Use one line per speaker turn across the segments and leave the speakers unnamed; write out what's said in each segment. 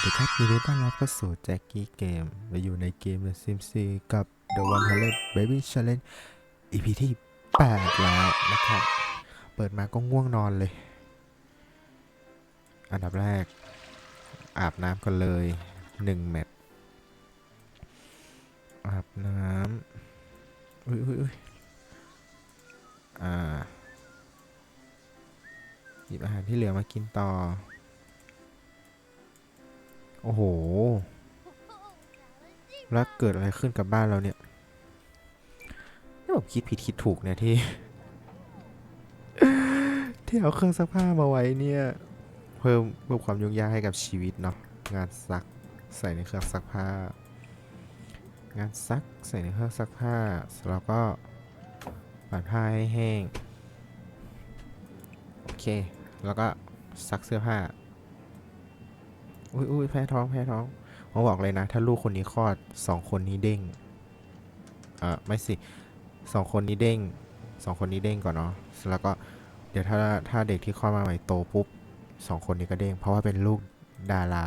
วัสดีครับยินดีต้อนรับเข้าสู่แจ็คกี้เกมมาอยู่ในเกม The Sims 4กับ The One Hundred Baby Challenge EP ที่ 8 แล้วนะครับ เปิดมาก็ง่วงนอนเลย อันดับแรก อาบน้ำกันเลย 1 เม็ด อาบน้ำอุ้ยอุ้ยอุ้ยอ่า หยิบอาหารที่เหลือมากินต่อ โอ้โห แล้วเกิดอะไรขึ้นกับบ้านเราเนี่ยนี่ผมคิดผิดคิดถูกเนี่ยที่ ที่เอาเครื่องซักผ้ามาไว้เนี่ย เพิ่มเพิ่มความยุ่งยากให้กับชีวิตเนาะ งานซักใส่ในเครื่องซักผ้า งานซักใส่ในเครื่องซักผ้าแล้วก็ปั่นผ้าให้แห้ง โอเค แล้วก็ซักเสื้อผ้า อุ้ยอุ้ยแพ้ท้องแพ้ท้องผมบอกเลยนะ ถ้าลูกคนนี้คลอดสองคนนี้เด้งเอ่อไม่สิสองคนนี้เด้งสองคนนี้เด้งก่อนเนาะแล้วก็เดี๋ยวถ้าถ้าเด็กที่คลอดมาใหม่โตปุ๊บสองคนนี้ก็เด้ง เพราะว่าเป็นลูกดารา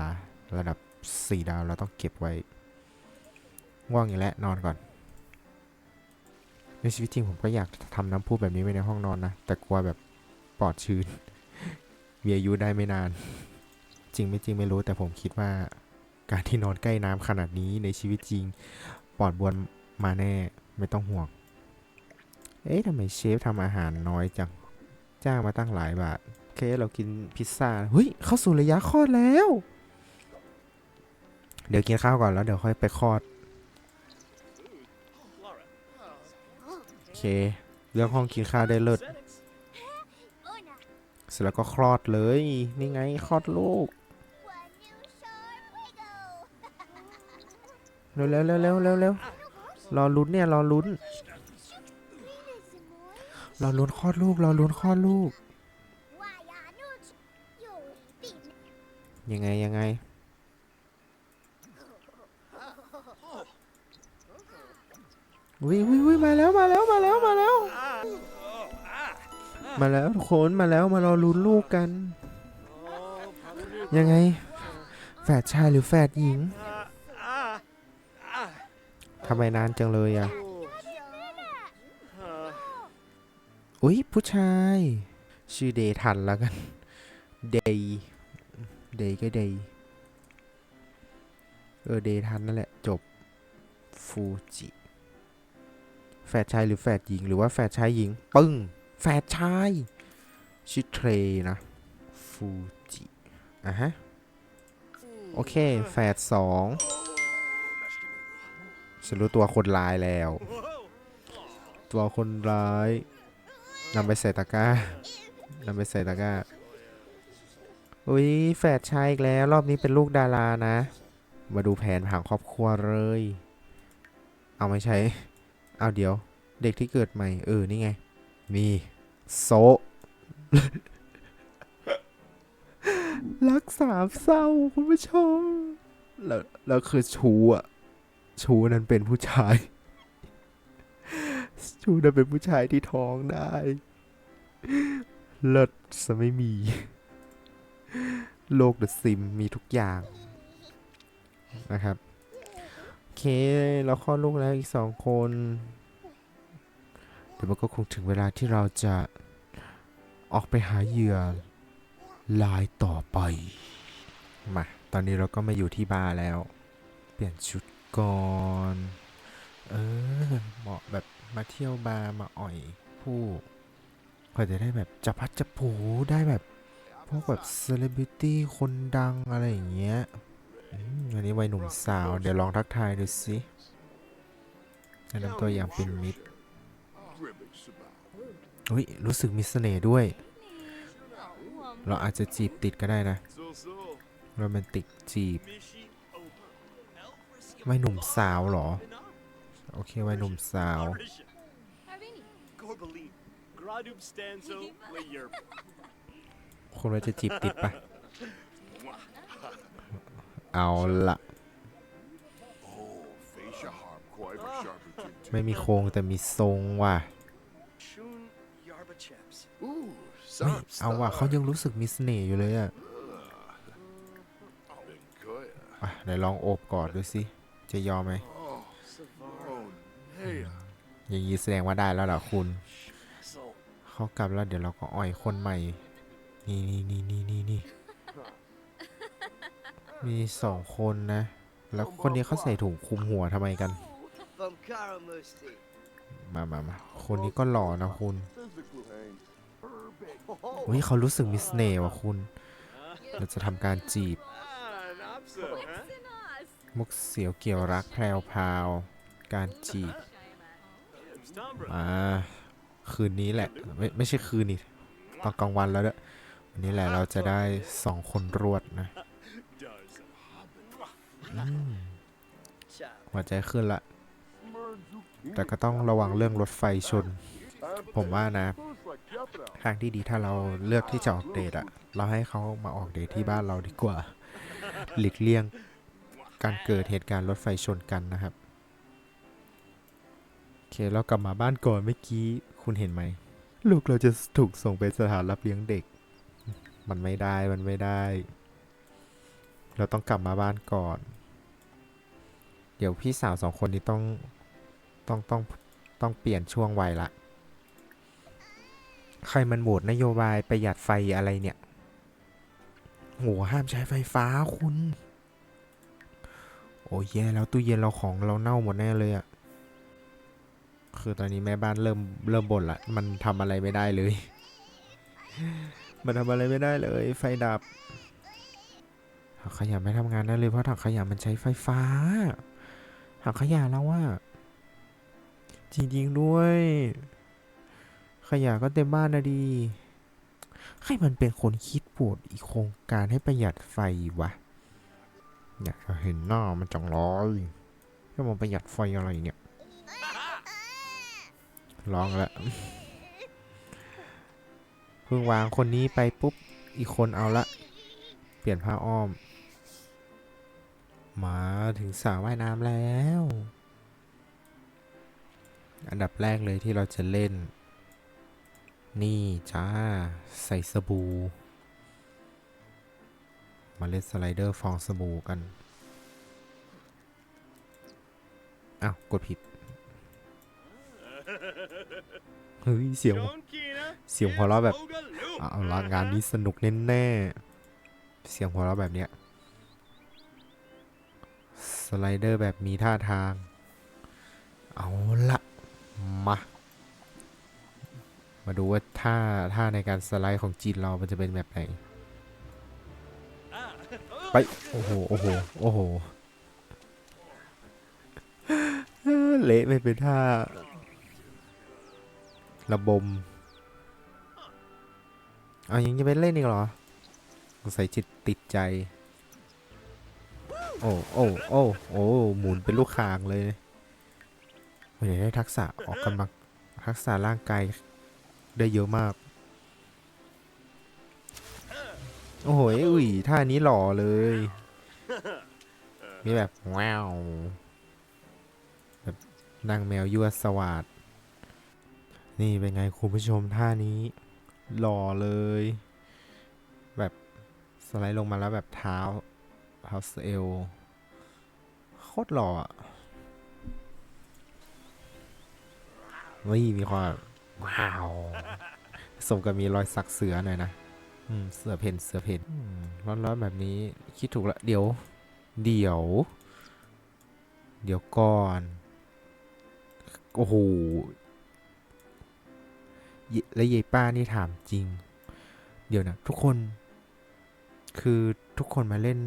ระดับสี่ดาวเราต้องเก็บไว้ง่วงอีกแล้วนอนก่อน ในชีวิตจริงผมก็อยากทำน้ำพุแบบนี้ไว้ในห้องนอนนะ แต่กลัวแบบปลอดชื้นมีอายุได้ไม่นาน จริงไม่จริงไม่รู้แต่ผมคิดว่า การที่นอนใกล้น้ำขนาดนี้ในชีวิตจริงปลอดบวนมาแน่ไม่ต้องห่วง เอ๊ะทำไมเชฟทำอาหารน้อยจังจ้างมาตั้งหลายบาทเคเรากินพิซซ่าเฮ้ยเข้าสู่ระยะคลอดแล้ว เดี๋ยวกินข้าวก่อนแล้วเดี๋ยวค่อยไปคลอดโอเค เรื่องห้องกินข้าวได้เลิศเสร็จแล้วก็คลอดเลย นี่ไงคลอดลูก ร็วเร็วเร็วเร็วเร็วเร็วรอลุ้นเนี่ยรอลุ้น รอลุ้นคลอดลูกรอลุ้นคลอดลูก ยังไงยังไง วิววิวมาแล้วมาแล้วมาแล้วมาแล้ว มาแล้วทุกคนมาแล้วมารอลุ้นลูกกัน ยังไง แฝดชายหรือแฝดหญิงำไมนานจังเลยอะ อุ้ยผู้ชาย ชื่อเดทันแล้วกัน เดย์เดย์ก็เดย์เออเดทันนั่นแหละ จบ ฟูจิ แฝดชายหรือแฝดหญิง หรือว่าแฝดชายหญิง ปึ้ง แฝดชาย ชื่อเทรนะ ฟูจิ อะฮะ โอเค แฝดสอง ฉันรู้ตัวคนร้ายแล้ว ตัวคนร้ายนำไปใส่ตะกร้านำไปใส่ตะกร้า อุ้ยแฝดชายอีกแล้ว รอบนี้เป็นลูกดารานะ มาดูแผนผังครอบครัวเลย เอาไม่ใช้เอาเดี๋ยว เด็กที่เกิดใหม่ เออ นี่ไงนี่โซรักสามเศร้าคุณผู้ชม แล้ว แล้วคือชูอะ ชูนั้นเป็นผู้ชาย ชูนั้นเป็นผู้ชายที่ท้องได้เลิศซะไม่มี โลกเดอะซิมมีทุกอย่าง นะครับ โอเค เราคลอดลูกแล้วอีกสองคนเดี๋ยวมันก็คงถึงเวลาที่เราจะออกไปหาเหยื่อลายต่อไป มา ตอนนี้เราก็มาอยู่ที่บาร์แล้ว เปลี่ยนชุด ก่อน เออ เหมาะแบบมาเที่ยวบาร์มาอ่อยผู้ก็จะได้แบบจับพัดจับผูได้แบบพวกแบบเซเลบริตี้คนดังอะไรอย่างเงี้ยอันนี้วัยหนุ่มสาว เดี๋ยวลองทักทายดูสิแนะนำตัวอย่างเป็นมิตรอุ้ยรู้สึกมีเสน่ห์ด้วย เราอาจจะจีบติดก็ได้นะโรแมนติกจีบ วัยหนุ่มสาวเหรอ โอเควัยหนุ่มสาวคุณว่าจะจีบติดปะเอาละไม่มีโครงแต่มีทรงว่ะ
Shun Yarba Chaps.
เอาว่ะเขายังรู้สึกมีเสน่ห์อยู่เลยอะ่ะไหนลองโอบกอดดูสิ จะยอมไหม
Oh, Savaro. Hey,
อย่างนี้แสดงว่าได้แล้วเหรอคุณ
so
เขากลับแล้วเดี๋ยวเราก็อ่อยคนใหม่ นี่นี่นี่นี่นี่นี่มีสองคนนะ แล้วคนนี้เขาใส่ถุงคลุมหัวทำไมกัน
From Karamusti.
มามามาคนนี้ก็หล่อนะคุณ
Physical hang. Perfect.
Oh,
เฮ้ยเขารู้สึกมิสเน่ห์ว่ะคุณ เราจะทำการจีบ มุกเสียวเกี่ยวรักแพรวพราว การจีบมาคืนนี้แหละ ไม่ไม่ใช่คืนนี่ตอนกลางวันแล้วเด้อวันนี้แหละเราจะได้สองคนรวดนะ
Does.
อืม
Ciao.
หัวใจขึ้นละ แต่ก็ต้องระวังเรื่องรถไฟชน ผมว่านะ ทางที่ดีถ้าเราเลือกที่จะออกเดทอะเราให้เขามาออกเดทที่บ้านเราดีกว่า หลีกเลี่ยง การเกิดเหตุการณ์รถไฟชนกันนะครับ โอเค เรากลับมาบ้านก่อนเมื่อกี้คุณเห็นไหม ลูกเราจะถูกส่งไปสถานรับเลี้ยงเด็ก มันไม่ได้มันไม่ได้ เราต้องกลับมาบ้านก่อน เดี๋ยวพี่สาวสองคนนี้ต้องต้องต้องต้องเปลี่ยนช่วงวัยละใครมันโหวตนโยบายประหยัดไฟอะไรเนี่ยโหห้ามใช้ไฟฟ้าคุณ อ้ยแย่แล้วตู้เย็นเราของเราเน่าหมดแน่เลยอะคือตอนนี้แม่บ้านเริ่มเริ่มบ่นละ มันทำอะไรไม่ได้เลย มันทำอะไรไม่ได้เลย ไฟดับถังขยะไม่ทำงานได้เลยเพราะถังขยะมันใช้ไฟฟ้าถังขยะแล้วว่าจริงๆด้วย ขยะก็เต็มบ้านนะดี ใครมันเป็นคนคิดปรดอีกโครงการให้ประหยัดไฟวะ อยากจะเห็นหน้ามันจังเลยให้มันประหยัดไฟอะไรเนี่ยลองละเพิ่งวางคนนี้ไปปุ๊บ อีกคนเอาละ เปลี่ยนผ้าอ้อม มาถึงสระว่ายน้ำแล้ว อันดับแรกเลยที่เราจะเล่น นี่จ้า ใส่สบู่ มาเล่นสไลเดอร์ฟองสบู่กันอ้าวกดผิด เฮ้ย เสียง เสียงหัวเราะแบบเอาละงานนี้สนุกแน่ๆ เสียงหัวเราะแบบเนี้ย สไลเดอร์แบบมีท่าทาง เอาละมา มาดูว่าท่าท่าในการสไลด์ของจีนเรา มันจะเป็นแบบไหน ไป โอ้โห โอ้โห โอ้โห เละไม่เป็นท่า ระบมเอายังจะไปเล่นอีกเหรอสงสัยจิตติดใจ โอ้ โอ้ โอ้ โอ้ หมุนเป็นลูกคางเลยโอ้ยได้ทักษะออกกำลังทักษะร่างกายได้เยอะมาก โอ้โหอุ้ยท่านี้หล่อเลย มีแบบว้าว แบบนางแมวยั่วสวัสดนี่เป็นไงคุณผู้ชมท่านี้ หล่อเลย แบบสไลด์ลงมาแล้วแบบเท้าเท้าเอวโคตรหล่ออะนี่มีความแบบว้าวสมกับมีรอยสักเสือหน่อยนะอืม เสือเพนเสือเพนอืมร้อนๆแบบนี้ คิดถูกละ เดี๋ยว เดี๋ยว เดี๋ยวก่อน โอ้โห และยายป้านี่ถามจริง เดี๋ยวนะ ทุกคน คือทุกคนมาเล่น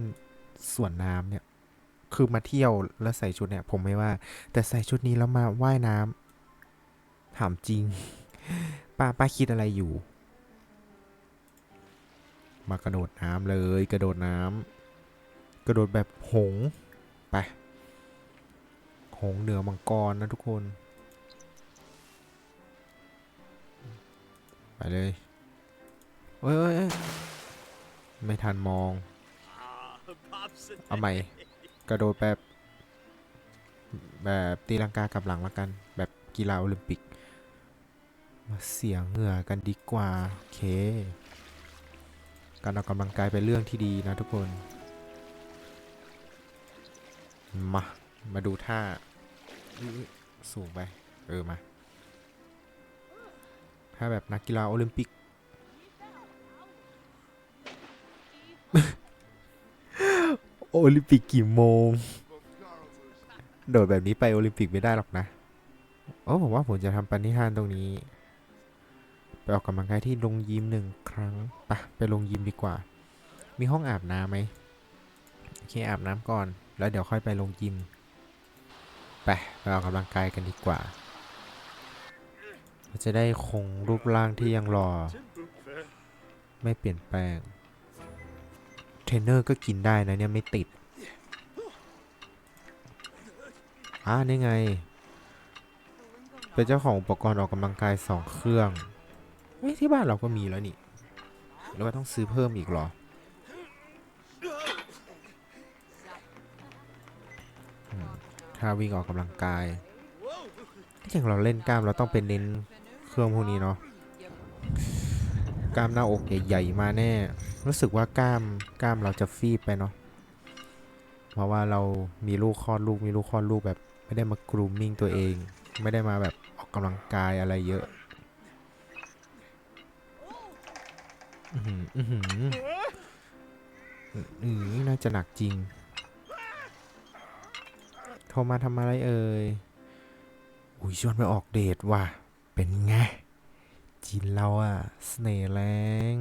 สวนน้ำเนี่ย คือมาเที่ยวแล้วใส่ชุดเนี่ย ผมไม่ว่า แต่ใส่ชุดนี้แล้วมาว่ายน้ำถามจริง ป้าป้าคิดอะไรอยู่ มากระโดดน้ำเลยกระโดดน้ำกระโดดแบบหงไปหงเหนือมังกรนะทุกคน ไปเลยเอ้ยยยไม่ทันมองเอาใหม่กระโดดแบบแบบตีลังกากลับหลังละกัน แบบกีฬาโอลิมปิก มาเสียงเหงื่อกันดีกว่า โอเค การออกกำลังกายเป็นเรื่องที่ดีนะทุกคน มา มาดูท่า สูงไป เออ มาถ้าแบบนักกีฬาโอลิมปิก โอลิมปิกกี่โมง โดดแบบนี้ไปโอลิมปิกไม่ได้หรอกนะโอ้ผมว่าผมจะทำปณิธานตรงนี้ ไปออกกำลังกายที่โรงยิมหนึ่ง ครั้งไปะไปลงยิมดีกว่า มีห้องอาบน้ำไหมโอเคอาบน้ำก่อน แล้วเดี๋ยวค่อยไปลงยิมไปไปออกกำลังกายกันดีกว่าจะได้คงรูปร่างที่ยังหล่อไม่เปลี่ยนแปลง เทรนเนอร์ก็กินได้นะเนี่ยไม่ติดอ่านี่ไง เป็นเจ้าของอุปกรณ์ออกกำลังกายสองเครื่องที่บ้านเราก็มีแล้วนี่ หรือว่าต้องซื้อเพิ่มอีกเหรออืมถ้าวิ่งออกกำลังกาย
Whoa.
อย่างเราเล่นกล้ามเราต้องเป็นเน้นเครื่องพวกนี้เนาะกล้ามหน้าอกใหญ่ๆมาแน่ รู้สึกว่ากล้ามกล้ามเราจะฟีบไปเนาะเพราะว่าเรามีลูกคลอดลูกมีลูกคลอดลูกแบบไม่ได้มากรูมมิ่งตัวเอง ไม่ได้มาแบบออกกำลังกายอะไรเยอะ อือหืออือหืออือน่าจะหนักจริง โทรมาทำอะไรเอ่ย อุ้ยชวนไปออกเดทว่ะ เป็นไงจินเราอะเสน่ห์แรง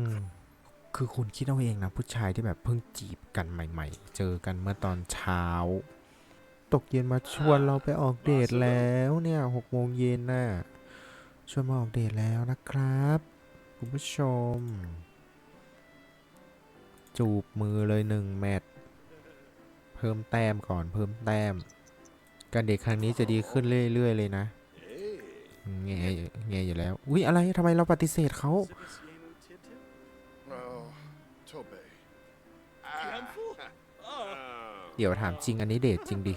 คือคุณคิดเอาเองนะ ผู้ชายที่แบบเพิ่งจีบกันใหม่ ๆ เจอกันเมื่อตอนเช้า ตกเย็นมาชวนเราไปออกเดทแล้วเนี่ยหกโมงเย็นน่ะ ชวนมาออกเดทแล้วนะครับ คุณผู้ชม จูบมือเลยหนึ่งแมตช์เพิ่มแต้มก่อนเพิ่มแต้ม การเดทครั้งนี้จะดีขึ้นเรื่อยๆเลยนะ
Hey.
แงแงอยู่แล้ว อุ้ยอะไรทำไมเราปฏิเสธเขาเดี๋ยวถามจริงอันนี้เดทจริงดิ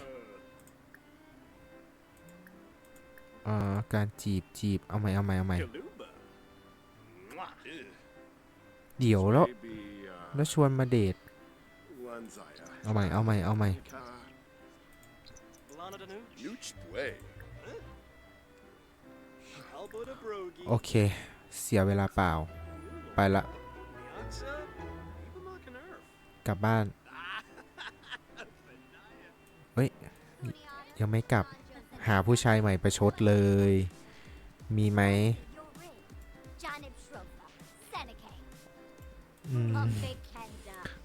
อ่าการจีบจีบเอาใหม่เอาใหม่เอาใหม่เดี๋ยวแล้ว แล้วชวนมาเดทเอาใหม่ เอาใหม่ เอาใหม่ โอเค เสียเวลาเปล่า ไปละ กลับบ้าน เฮ้ย ยังไม่กลับ หาผู้ชายใหม่ประชดเลย มีไหม อืม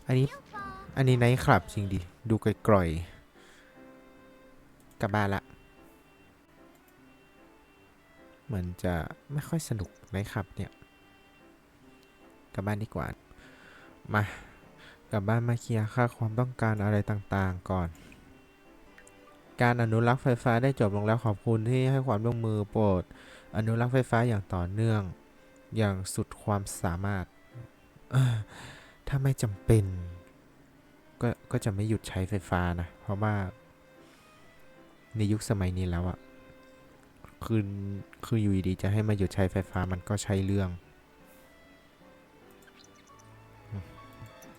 อันนี้ อันนี้ไนท์คลับจริงดิ ดูไกลๆกลับบ้านละ เหมือนจะไม่ค่อยสนุกไนท์คลับเนี่ย กลับบ้านดีกว่า มากลับบ้านมาเคลียร์ค่าความต้องการอะไรต่างๆก่อน การอนุรักษ์ไฟฟ้าได้จบลงแล้วขอบคุณที่ให้ความร่วมมือโปรด อนุรักษ์ไฟฟ้าอย่างต่อเนื่อง อย่างสุดความสามารถ ถ้าไม่จำเป็น ก็ก็จะไม่หยุดใช้ไฟฟ้านะ เพราะว่า ในยุคสมัยนี้แล้วอะคือคืออยู่ดีๆจะให้มาหยุดใช้ไฟฟ้ามันก็ใช้เรื่อง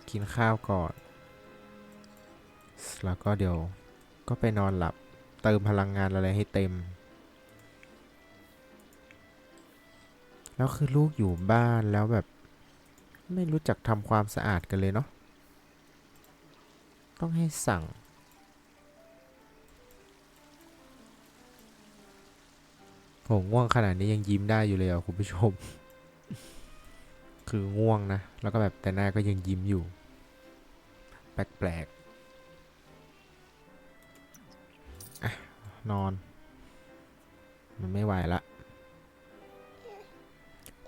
กินข้าวก่อน แล้วก็เดี๋ยวก็ไปนอนหลับ เติมพลังงานอะไรให้เต็ม แล้วคือลูกอยู่บ้านแล้วแบบ ไม่รู้จักทำความสะอาดกันเลยเนาะ ต้องให้สั่งโหง่วงขนาดนี้ยังยิ้มได้อยู่เลยอะคุณผู้ชม คือง่วงนะ แล้วก็แบบแต่หน้าก็ยังยิ้มอยู่ แปลกๆอะนอน มันไม่ไหวละ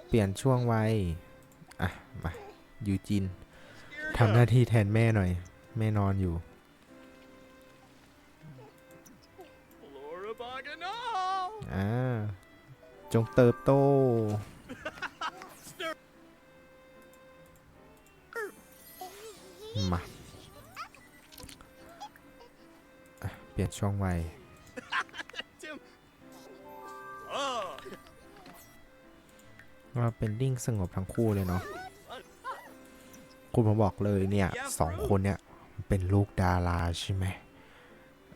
เปลี่ยนช่วงวัย อะ มา ยูจินทำหน้าที่แทนแม่หน่อย แม่นอนอยู่ อ่า จงเติบโต มา เปลี่ยนช่วงวั เราเป็นดิ้งสงบทั้งคู่เลยเนาะคุณผมบอกเลยเนี่ยสองคนเนี่ยเป็นลูกดาราใช่ไหม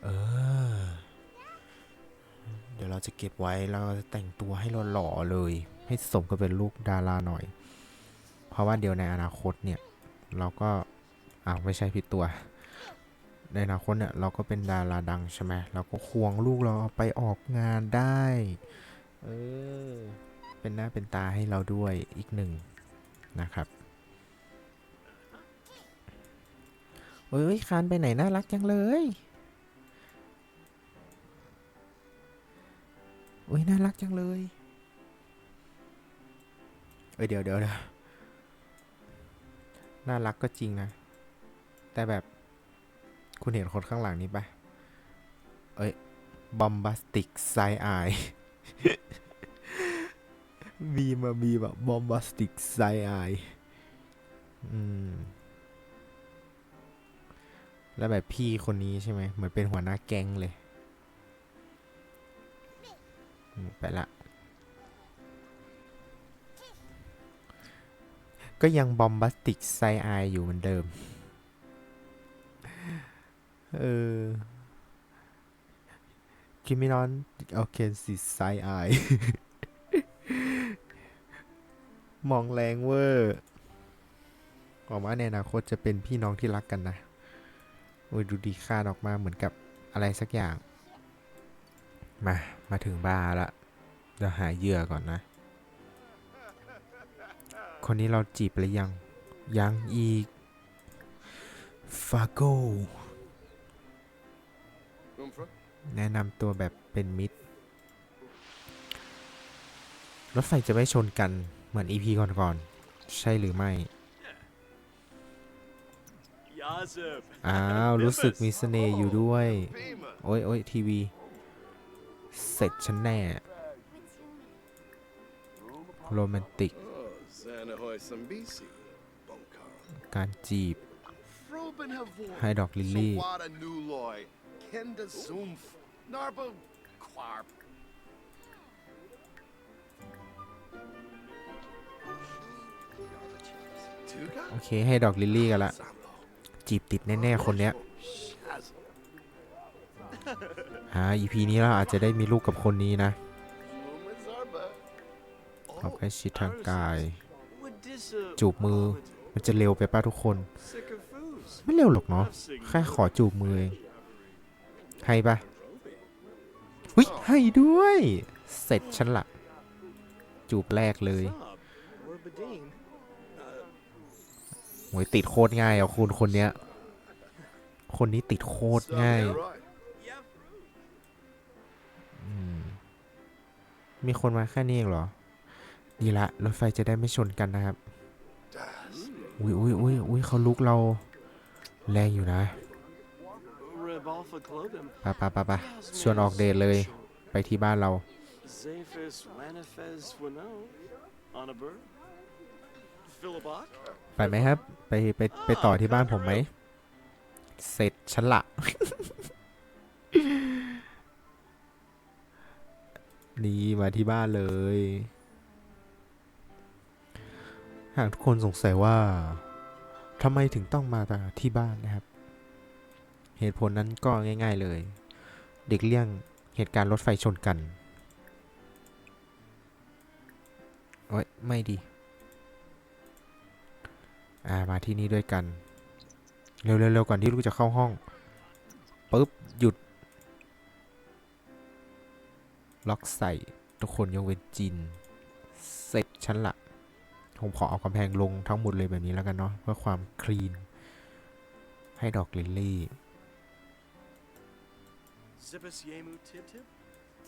เออ เดี๋ยวเราจะเก็บไว้แล้วเราจะแต่งตัวให้หล่อๆเลย ให้สมกับเป็นลูกดาราหน่อย เพราะว่าเดี๋ยวในอนาคตเนี่ย เราก็อ้าวไม่ใช่ผิดตัว ในอนาคตเนี่ยเราก็เป็นดาราดังใช่ไหมเราก็ควงลูกเราไปออกงานได้ เออ เป็นหน้าเป็นตาให้เราด้วยอีกหนึ่งนะครับเอ้ยคานไปไหนน่ารักจังเลยเอ้ยน่ารักจังเลยเอ้ยเดี๋ยวเดี๋ยวเดี๋ยวน่ารักก็จริงนะ แต่แบบคุณเห็นคนข้างหลังนี้ปะเอ้ยบอมบาสติกไซไอ มีมามีแบบบอมบาสติกไซไออืม แล้วแบบพี่คนนี้ใช่ไหม เหมือนเป็นหัวหน้าแก๊งเลย ไปละ ก็ยังบอมบาสติกไซไออยู่เหมือนเดิม เออคิมินอนโอเคสิไซไอ มองแรงเวอร์หวังว่าในอนาคตจะเป็นพี่น้องที่รักกันนะ โอ้ยดูดีคาดออกมาเหมือนกับอะไรสักอย่าง มา มาถึงบาร์ละเดี๋ยวหาเหยื่อก่อนนะ คนนี้เราจีบหรือยัง ยังอีก ฟาโกแนะนำตัวแบบเป็นมิตร รถไฟจะไม่ชนกัน เหมือน EP ก่อนๆ ใช่หรือไม่
Yazip.
อ้าว รู้สึกมีเสน่ห์อยู่ด้วย
Beamer.
โอ้ยโอ้ยทีวี เสร็จฉันแน่ โรแมนติก
Oh, Xanahoy Sambisi. Bonkar.
การจีบ
Froben Havor.
ให้ดอกลิลลี่ โอเค ให้ดอกลิลลี่กันละ จีบติดแน่ ๆ คนเนี้ย
Shaz.
อ่า EP นี้เราอาจจะได้มีลูกกับคนนี้นะ
Luma Zarba.
ควาใกล้ชิดทางกาย จูบมือ มันจะเร็วไปป้าทุกคน ไม่เร็วหรอกเนาะ แค่ขอจูบมือเอง ให้ปะหุ้ยให้ด้วย เสร็จฉันละ จูบแรกเลย
Bob, or Badine. Uh,
โหยติดโคตรง่ายอะคุณคนเนี้ย คนนี้ติดโคตรง่ายมีคนมาแค่นี้เองเหรอ ดีละ รถไฟจะได้ไม่ชนกันนะครับ อุ้ยอุ้ยอุ้ยอุ้ยเขาลุกเรา แรงอยู่นะปะปะปะปะชวนออกเดทเลย ไปที่บ้านเรา ไปไหมครับ ไปไปไปต่อที่บ้านผมไหม เสร็จฉันละ นี่มาที่บ้านเลย หากทุกคนสงสัยว่าทำไมถึงต้องมาที่บ้านนะครับ เหตุผลนั้นก็ง่าย ๆเลย เด็กเลี่ยงเหตุการณ์รถไฟชนกันโอ้ยไม่ดี อ่ามาที่นี่ด้วยกัน เร็วๆเร็วก่อนที่ลูกจะเข้าห้องปุ๊บหยุด ล็อกใส่ทุกคนยกเว้นจิน เสร็จฉันละผมขอเอากำแพงลงทั้งหมดเลยแบบนี้แล้วกันเนาะเพื่อความคลีน ให้ดอกลิลลี่
Zippus Yemu Tib Tib.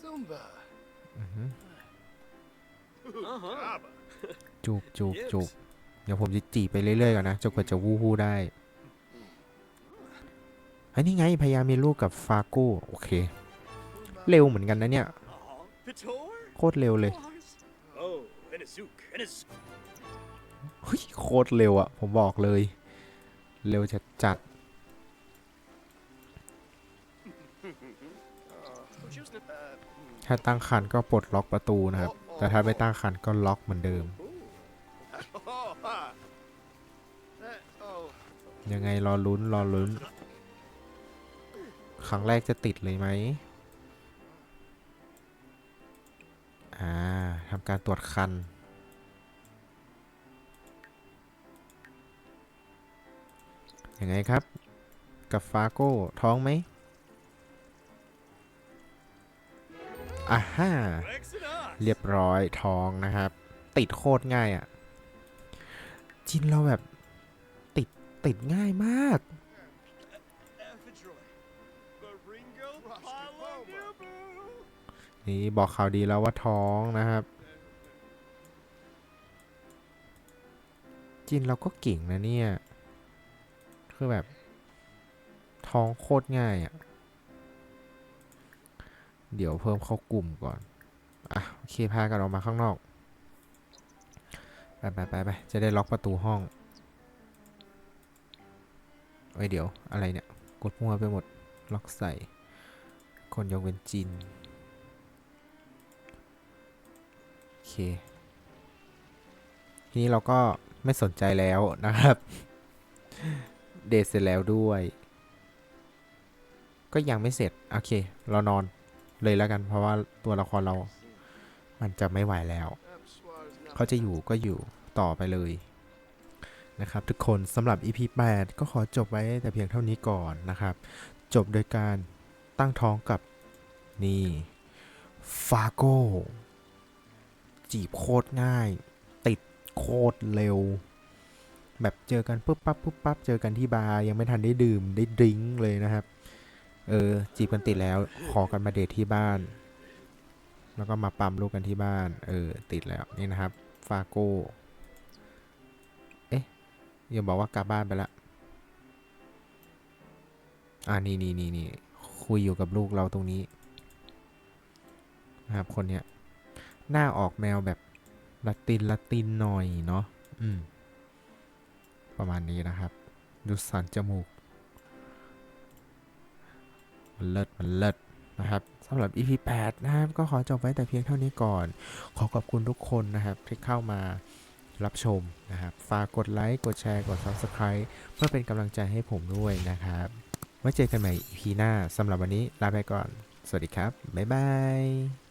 Tumba.
อือหือ
Uh huh.
Gaba.
จูบจูบจูบ เดี๋ยวผมจะจีบไปเรื่อยๆก่อนนะจนกว่าจะวู้ฮู้ได้อันนี้ไงพยายามมีลูกกับฟาโก้โอเค เร็วเหมือนกันนะเนี่ย โคตรเร็วเลยเฮ้ยโคตรเร็วอะผมบอกเลย เร็วจัดจัดถ้าตั้งคันก็ปลดล็อกประตูนะครับ แต่ถ้าไม่ตั้งคันก็ล็อกเหมือนเดิม ยังไงรอลุ้นรอลุ้น ครั้งแรกจะติดเลยไหมอ่าทำการตรวจคัน ยังไงครับ กับฟาโก้ท้องไหมอ่าฮ่าเรียบร้อยท้องนะครับ ติดโคตรง่ายอะ่ะ จินเราแบบ ติดง่ายมาก นี่บอกข่าวดีแล้วว่าท้องนะครับ จินเราก็เก่งนะเนี่ย คือแบบ ท้องโคตรง่ายอะ่ะ เดี๋ยวเพิ่มเข้ากลุ่มก่อน อะ โอเค พากันออกมาข้างนอก ไปไปไปไปจะได้ล็อกประตูห้อง เอ้เดี๋ยวอะไรเนี่ย กดมัวไปหมด ล็อกใส่ คนยกเว้นจินโอเค ทีนี้เราก็ไม่สนใจแล้วนะครับ เดทเสร็จแล้วด้วย ก็ยังไม่เสร็จ โอเค เรานอนเลยแล้วกัน เพราะว่าตัวละครเรา มันจะไม่ไหวแล้ว เขาจะอยู่ก็อยู่ต่อไปเลย นะครับทุกคนสำหรับ EP 8 ก็ขอจบไว้แต่เพียงเท่านี้ก่อนนะครับ จบโดยการตั้งท้องกับนี่ฟาโก้จีบโคตรง่าย ติดโคตรเร็ว แบบเจอกันปุ๊บปั๊บปุ๊บปั๊บเจอกันที่บาร์ยังไม่ทันได้ดื่มได้ดริ้งเลยนะครับ เออจีบกันติดแล้วขอกันมาเดทที่บ้าน แล้วก็มาปั๊มลูกกันที่บ้าน เออติดแล้วนี่นะครับฟาโก้ อย่าบอกว่ากลับบ้านไปละอ่านี่นี่นี่นี่คุยอยู่กับลูกเราตรงนี้นะครับคนเนี้ยหน้าออกแมวแบบละตินละตินหน่อยเนาะอืม ประมาณนี้นะครับ ดูสันจมูก มันเลิศมันเลิศนะครับสำหรับ EP 8 นะครับ ก็ขอจบไว้แต่เพียงเท่านี้ก่อน ขอขอบคุณทุกคนนะครับ ที่เข้ามา รับชมนะครับ ฝากกดไลค์ กดแชร์ กด Subscribe เพื่อเป็นกำลังใจให้ผมด้วยนะครับ ไว้เจอกันใหม่ EP หน้าสำหรับวันนี้ลาไปก่อน สวัสดีครับ บ๊ายบาย